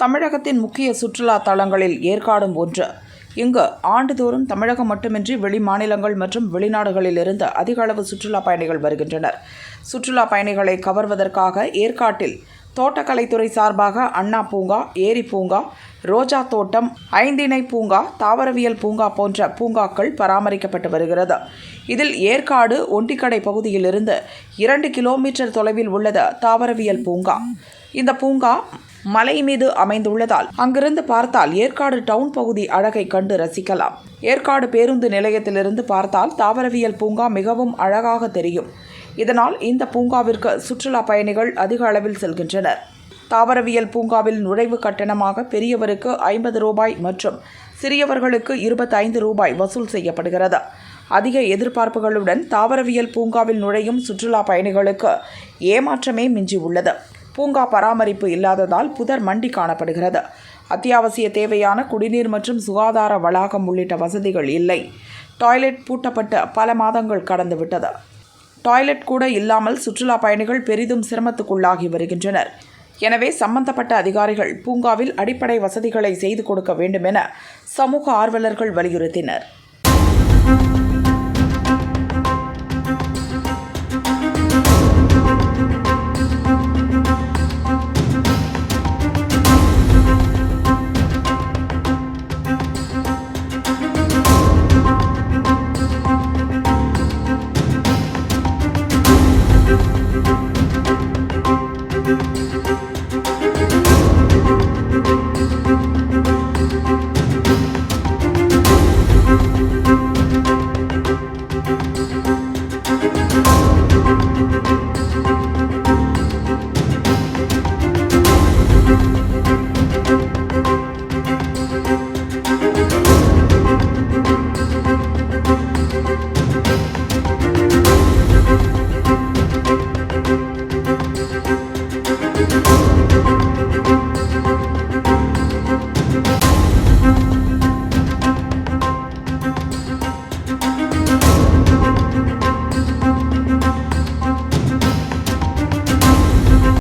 தமிழகத்தின் முக்கிய சுற்றுலா தலங்களில் ஏற்காடும் ஒன்று. இங்கு ஆண்டுதோறும் தமிழகம் மட்டுமின்றி வெளி மாநிலங்கள் மற்றும் வெளிநாடுகளிலிருந்து அதிக அளவு சுற்றுலா பயணிகள் வருகின்றனர். சுற்றுலா பயணிகளை கவர்வதற்காக ஏற்காட்டில் தோட்டக்கலைத்துறை சார்பாக அண்ணா பூங்கா ஏரி பூங்கா ரோஜா தோட்டம் ஐந்திணை பூங்கா தாவரவியல் பூங்கா போன்ற பூங்காக்கள் பராமரிக்கப்பட்டு வருகிறது. இதில் ஏற்காடு ஒண்டிக்கடை பகுதியிலிருந்து இரண்டு கிலோமீட்டர் தொலைவில் உள்ளது தாவரவியல் பூங்கா. இந்த பூங்கா மலை மீது அமைந்துள்ளதால் அங்கிருந்து பார்த்தால் ஏற்காடு டவுன் பகுதி அழகை கண்டு ரசிக்கலாம். ஏற்காடு பேருந்து நிலையத்திலிருந்து பார்த்தால் தாவரவியல் பூங்கா மிகவும் அழகாக தெரியும். இதனால் இந்த பூங்காவிற்கு சுற்றுலா பயணிகள் அதிக அளவில் செல்கின்றனர். தாவரவியல் பூங்காவில் நுழைவு கட்டணமாக பெரியவருக்கு ஐம்பது ரூபாய் மற்றும் சிறியவர்களுக்கு இருபத்தைந்து ரூபாய் வசூல் செய்யப்படுகிறது. அதிக எதிர்பார்ப்புகளுடன் தாவரவியல் பூங்காவில் நுழையும் சுற்றுலா பயணிகளுக்கு ஏமாற்றமே மிஞ்சி உள்ளது பூங்கா பராமரிப்பு இல்லாததால் புதர் மண்டி காணப்படுகிறது. அத்தியாவசிய தேவையான குடிநீர் மற்றும் சுகாதார வளாகம் உள்ளிட்ட வசதிகள் இல்லை. டாய்லெட் பூட்டப்பட்டு பல மாதங்கள் கடந்துவிட்டது. டாய்லெட் கூட இல்லாமல் சுற்றுலா பயணிகள் பெரிதும் சிரமத்துக்குள்ளாகி வருகின்றனர். எனவே சம்பந்தப்பட்ட அதிகாரிகள் பூங்காவில் அடிப்படை வசதிகளை செய்து கொடுக்க வேண்டும் என சமூக ஆர்வலர்கள் வலியுறுத்தினர்.